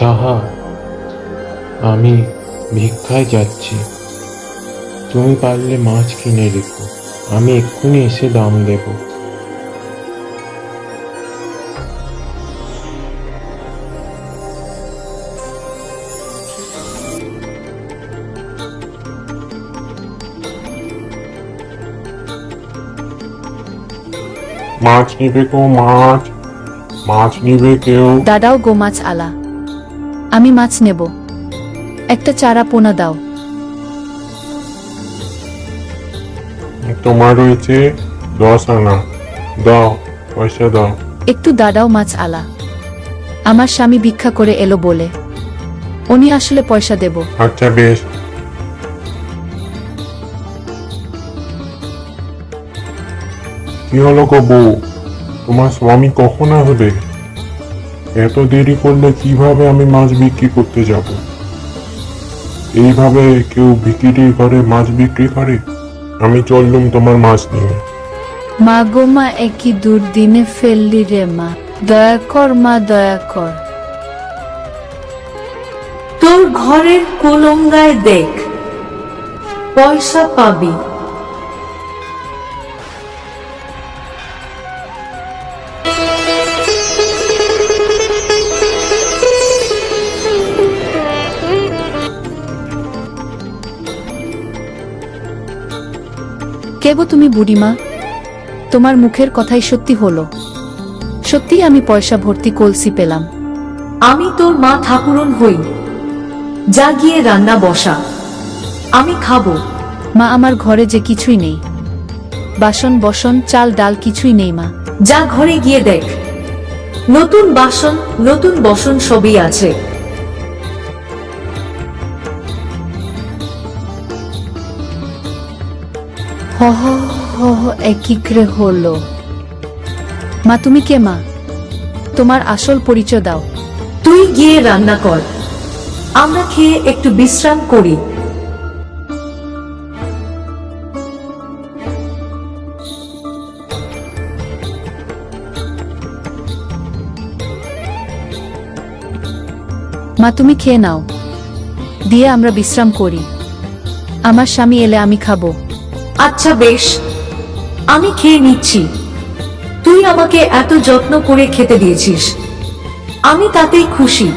চাহা আমি ভিক্ষায় যাচ্ছি, তুমি পারলে মাছ কিনে রেখো, আমি এক্ষুনি এসে দাম দেব। মাছ নিবে কেউ, মাছ মাছ নিবে কেউ। দাদাও গো মাছ আলা। আমি মাছ নেব। একটা চারা পোনা দাও। তোমার রয়েছে দশ আনা। দাও পয়সা দাও। একটু দাদাও মাছ আলা। আমার স্বামী ভিক্ষা করে এলো বলে। উনি আসলে পয়সা দেব। আচ্ছা বেশ। কি হলো গো বউ? তোমার স্বামী কখন আসবে? এত দেরি করলে কীভাবে আমি মাছ বিক্রি করতে যাব? এইভাবে কেউ বিক্রির ঘরে মাছ বিক্রি করে? আমি চললুম তোমার মাছ নিয়ে। মা গো মা একই দুর্দিনে ফেললি রে মা। দয়া কর মা দয়া কর। তোর ঘরের কুলঙ্গায় দেখ। পয়সা পাবি। কে গো তুমি বুড়িমা। তোমার মুখের কথাই সত্যি হলো। সত্যি আমি পয়সা ভর্তি কলসি পেলাম। আমি তোর মা ঠাকুরন হই। যা গিয়ে রান্না বসা। আমি খাব। মা আমার ঘরে যে কিছুই নেই। বাসন বসন চাল ডাল কিছুই নেই মা। যা ঘরে গিয়ে দেখ। নতুন বাসন নতুন বসন সবই আছে। হ হ হ হ, একই করে হলো। মা তুমি কে মা? তোমার আসল পরিচয় দাও। তুই গিয়ে রান্না কর। আমরা খেয়ে একটু বিশ্রাম করি। মা তুমি খেয়ে নাও। দিয়ে আমরা বিশ্রাম করি। আমার স্বামী এলে আমি খাব। আচ্ছা বেশ, আমি খেয়ে নিচ্ছি। তুই আমাকে এত যত্ন করে খেতে দিয়েছিস। আমি তাতেই খুশি।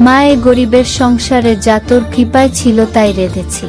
মা, এ গরিবের সংসারে যা তোর কৃপায় ছিল তাই রেঁধেছি।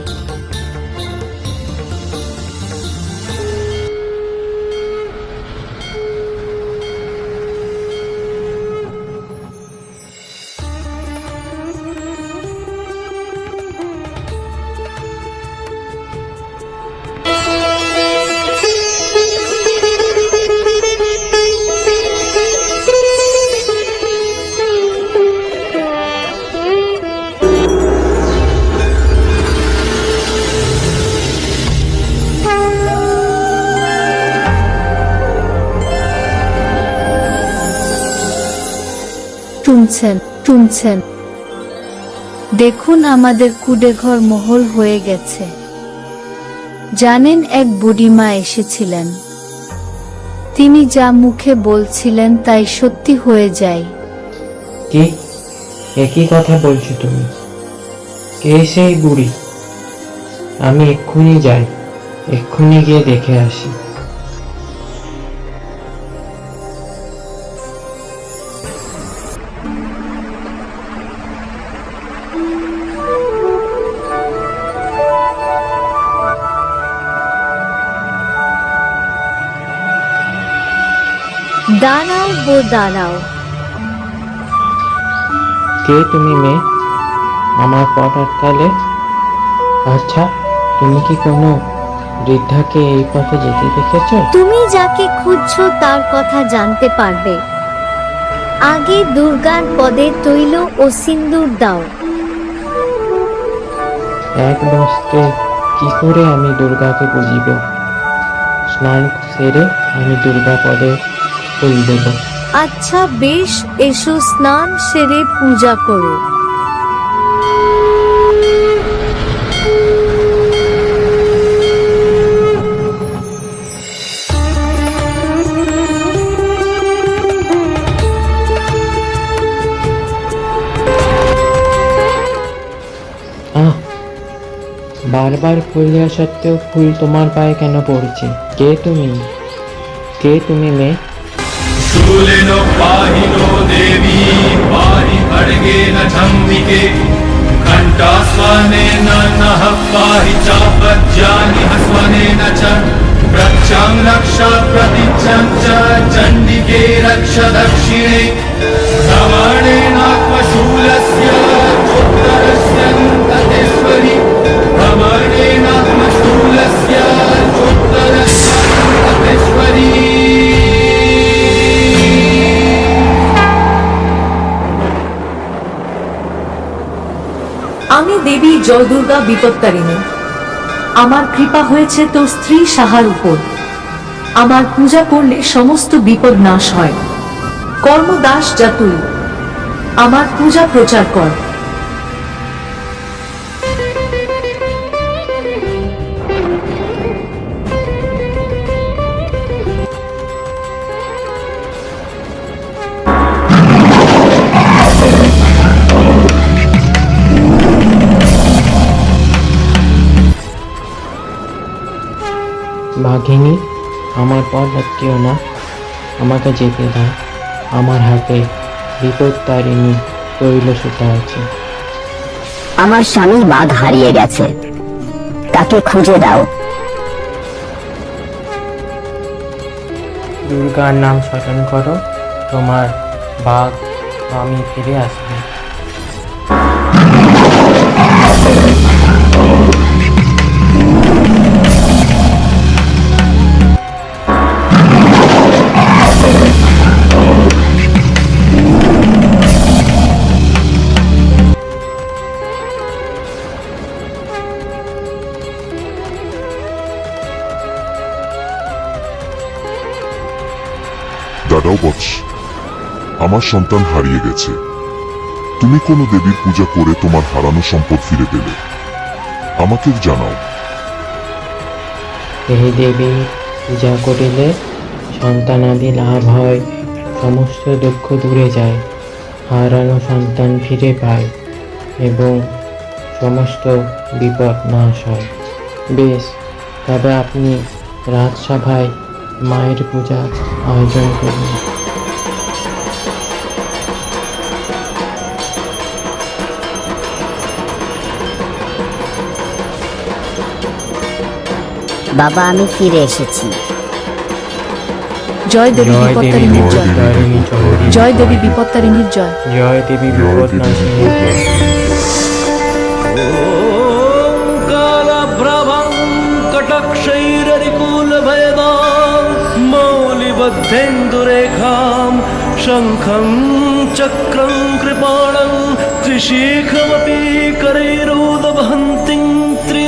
শুনছেন শুনছেন। দেখুন আমাদের কুডেঘর মহল হয়ে গেছে। জানেন এক বুড়িমা এসেছিলেন। তিনি যা মুখে বলছিলেন তাই সত্যি হয়ে যায়। কি? একই কথা বলছো তুমি। কে সেই বুড়ি? আমি এক্ষুনি যাই, এক্ষুনি গিয়ে দেখে আসি। দাঁড়াও গো দাঁড়াও কে তুমি মেয়ে? আমার পথ আটকালে? আচ্ছা তুমি কি কোনো বৃদ্ধাকে এই পথে যেতে দেখেছ? তুমি যাকে খুঁজছো তার কথা জানতে পারবে। আগে দুর্গার পদে তৈল ও সিন্দুর দাও। এক বস্ত্রে কি করে আমি দুর্গাকে বুঝিব? স্নান সেরে আমি দুর্গা পদে করে দেব আচ্ছা বেশ এসো স্নান সেরে পূজা করো। বারবার ফুল দেওয়া সত্ত্বেও ফুল তোমার পায়ে কেন পড়ছে? কে তুমি? কে তুমি মেয়ে? शूलिनो पाहि नो देवी पाहि खड्गेन चम्बिके घण्टास्वनेन नः पाहि चापज्यानि हस्वनेन च। रक्षां रक्ष प्रतिच्छं च चण्डिके रक्ष दक्षिणे। भ्रमणेनात्मशूलस्य चोत्तरस्यन्ततेश्वरि জয় দুর্গা বিপত্তারিণী। আমার কৃপা হয়েছে তোর স্ত্রী সাহার উপর। আমার পূজা করলে সমস্ত বিপদ নাশ হয়। কর্মদাস যা তুই, আমার পূজা প্রচার কর। বাঘিনী আমার পথ আটকেও না। আমাকে যেতে দাও। আমার হাতে বিপদ তারিণী তৈল সুতা আছে। আমার স্বামী বাঘ হারিয়ে গেছে। তাকে খুঁজে দাও। দুর্গার নাম স্মরণ করো। তোমার বাঘ আমি ফিরে আসবে। বৎস আমার সন্তান হারিয়ে গেছে। তুমি কোনো দেবীর পূজা করে তোমার হারানো সম্পদ ফিরে পেলে। আমাকে জানাও। এই দেবী পূজা করিলে সন্তানাদি লাভ হয়, সমস্ত দুঃখ দূরে যায়, হারানো সন্তান ফিরে পায় এবং সমস্ত বিপদ নাশ হয়। বেশ, তবে আপনি রাজসভায় মায়ের পূজা আয়োজন করি বাবা আমি ফিরে এসেছি। জয় দেবী বিপত্তারিণীর জয়। জয়। দেবী বিপত্তারিণীর জয়। জয় দেবী বিপদ নাশিনী मौलिबद्धेन्दुरेखां शङ्खं चक्रं कृपाणं त्रिशिखमपि करैरोदभन्तिं त्रि